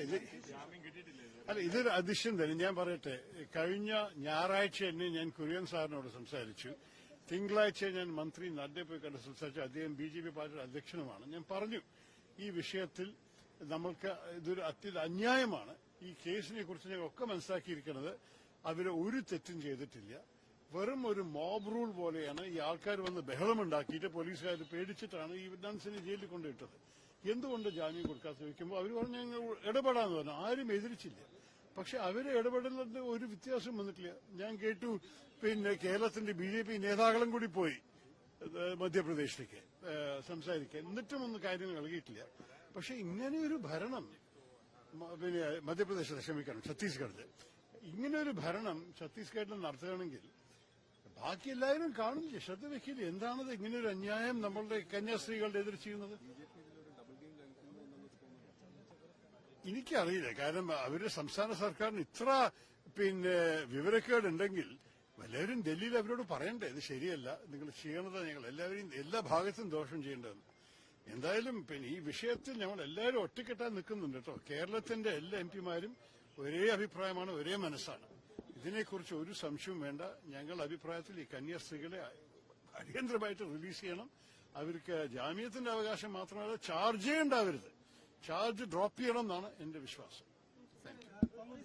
ഇത് അല്ല ഇതൊരു അതിശയം തന്നെ. ഞാൻ പറയട്ടെ. കഴിഞ്ഞ ഞായറാഴ്ച തന്നെ ഞാൻ കുര്യൻ സാറിനോട് സംസാരിച്ചു. തിങ്കളാഴ്ച ഞാൻ മന്ത്രി നദ്ദയെ പോയി കണ്ട് സംസാരിച്ചു. അദ്ദേഹം ബി ജെ പി പാർട്ടിയുടെ അധ്യക്ഷനുമാണ്. ഞാൻ പറഞ്ഞു ഈ വിഷയത്തിൽ നമ്മൾക്ക് ഇതൊരു അത്യന്ത അന്യായമാണ്. ഈ കേസിനെ കുറിച്ച് ഞങ്ങൾ ഒക്കെ മനസ്സിലാക്കിയിരിക്കുന്നത്. അവരെ ഒരു തെറ്റും ചെയ്തിട്ടില്ല. വെറും ഒരു മോബ് റൂൾ പോലെയാണ് ഈ ആൾക്കാർ വന്ന് ബഹളമുണ്ടാക്കിയിട്ട് പോലീസുകാർ പേടിച്ചിട്ടാണ് ഈ ഡാൻസിനെ ജയിലിൽ കൊണ്ടിട്ടത് എന്തുകൊണ്ട് ജാമ്യം കൊടുക്കാൻ ചോദിക്കുമ്പോൾ അവർ പറഞ്ഞു ഞങ്ങൾ ഇടപെടാന്ന് പറഞ്ഞു. ആരും എതിരിച്ചില്ല. പക്ഷെ അവർ ഇടപെടലിന്റെ ഒരു വ്യത്യാസം വന്നിട്ടില്ല. ഞാൻ കേട്ടു പിന്നെ കേരളത്തിന്റെ ബി ജെ പി നേതാക്കളും കൂടി പോയി മധ്യപ്രദേശിലേക്ക് സംസാരിക്കാൻ. എന്നിട്ടും ഒന്നും കാര്യങ്ങൾ നൽകിയിട്ടില്ല പക്ഷെ ഇങ്ങനെ ഒരു ഭരണം പിന്നെ മധ്യപ്രദേശിൽ ക്ഷമിക്കണം ഛത്തീസ്ഗഡിൽ ഇങ്ങനെ ഒരു ഭരണം ഛത്തീസ്ഗഡിൽ നടത്തുകയാണെങ്കിൽ ബാക്കി എല്ലാവരും കാണില്ല ശ്രദ്ധ വെക്കില്ല എന്താണത്? ഇങ്ങനെ ഒരു അന്യായം നമ്മളുടെ കന്യാസ്ത്രീകളുടെ എതിർ ചെയ്യുന്നത്? എനിക്കറിയില്ല. കാരണം അവരുടെ സംസ്ഥാന സർക്കാരിന് ഇത്ര പിന്നെ വിവരക്കേടുണ്ടെങ്കിൽ എല്ലാവരും ഡൽഹിയിൽ അവരോട് പറയണ്ടേ? ഇത് ശരിയല്ല. നിങ്ങൾ ചെയ്യണത് ഞങ്ങൾ. എല്ലാവരെയും എല്ലാ ഭാഗത്തും ദോഷം ചെയ്യേണ്ടതെന്ന് എന്തായാലും പിന്നെ ഈ വിഷയത്തിൽ ഞങ്ങൾ എല്ലാവരും ഒറ്റക്കെട്ടാൻ നിൽക്കുന്നുണ്ട് കേട്ടോ. കേരളത്തിന്റെ എല്ലാ എം ഒരേ അഭിപ്രായമാണ് ഒരേ മനസ്സാണ്. ഇതിനെക്കുറിച്ച് ഒരു സംശയവും വേണ്ട. ഞങ്ങൾ അഭിപ്രായത്തിൽ ഈ കന്യാസ്ത്രീകളെ അടിയന്തരമായിട്ട് റിലീസ് ചെയ്യണം. അവർക്ക് ജാമ്യത്തിന്റെ അവകാശം മാത്രമല്ല ചാർജേ ഉണ്ടാവരുത് ചാർജ് ഡ്രോപ്പ് ചെയ്യണം എന്നാണ് എന്റെ വിശ്വാസം.